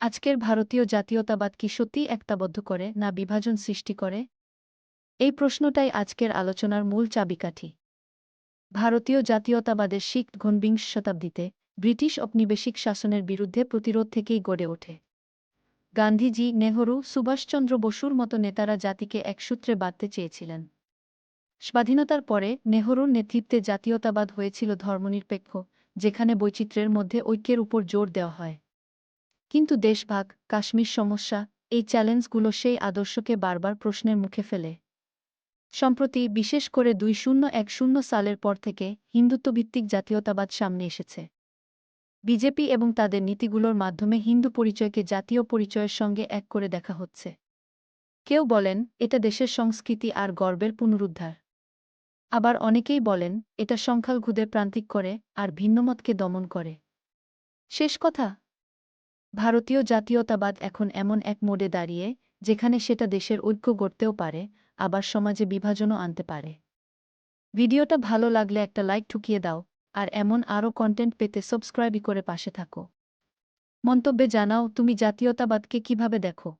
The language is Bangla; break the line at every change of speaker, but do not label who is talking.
আজকের ভারতীয় জাতীয়তাবাদ কি সত্যিই একতাবদ্ধ করে না বিভাজন সৃষ্টি করে? এই প্রশ্নটাই আজকের আলোচনার মূল চাবিকাঠি। ভারতীয় জাতীয়তাবাদের শিখ ঘনবিংশ শতাব্দীতে ব্রিটিশ ঔপনিবেশিক শাসনের বিরুদ্ধে প্রতিরোধ থেকেই গড়ে ওঠে। গান্ধীজি, নেহরু, সুভাষচন্দ্র বসুর মতো নেতারা জাতিকে একসূত্রে বাঁধতে চেয়েছিলেন। স্বাধীনতার পরে নেহরুর নেতৃত্বে জাতীয়তাবাদ হয়েছিল ধর্মনিরপেক্ষ, যেখানে বৈচিত্র্যের মধ্যে ঐক্যের উপর জোর দেওয়া হয়। কিন্তু দেশভাগ, কাশ্মীর সমস্যা, এই চ্যালেঞ্জগুলো সেই আদর্শকে বারবার প্রশ্নের মুখে ফেলে। সম্প্রতি বিশেষ করে দুই শূন্য এক শূন্য সালের পর থেকে হিন্দুত্বভিত্তিক জাতীয়তাবাদ সামনে এসেছে। বিজেপি এবং তাদের নীতিগুলোর মাধ্যমে হিন্দু পরিচয়কে জাতীয় পরিচয়ের সঙ্গে এক করে দেখা হচ্ছে। কেউ বলেন, এটা দেশের সংস্কৃতি আর গর্বের পুনরুদ্ধার। আবার অনেকেই বলেন, এটা সংখ্যালঘুদের প্রান্তিক করে আর ভিন্নমতকে দমন করে। শেষ কথা ভারতীয় জাতীয়তাবাদ এখন এমন এক মোডে দাঁড়িয়ে, যেখানে সেটা দেশের ঐক্য গড়তেও পারে, আবার সমাজে বিভাজনও আনতে পারে। ভিডিওটা ভালো লাগলে একটা লাইক ঠুকিয়ে দাও, আর এমন আরও কন্টেন্ট পেতে সাবস্ক্রাইবই করে পাশে থাকো। মন্তব্যে জানাও, তুমি জাতীয়তাবাদকে কীভাবে দেখো?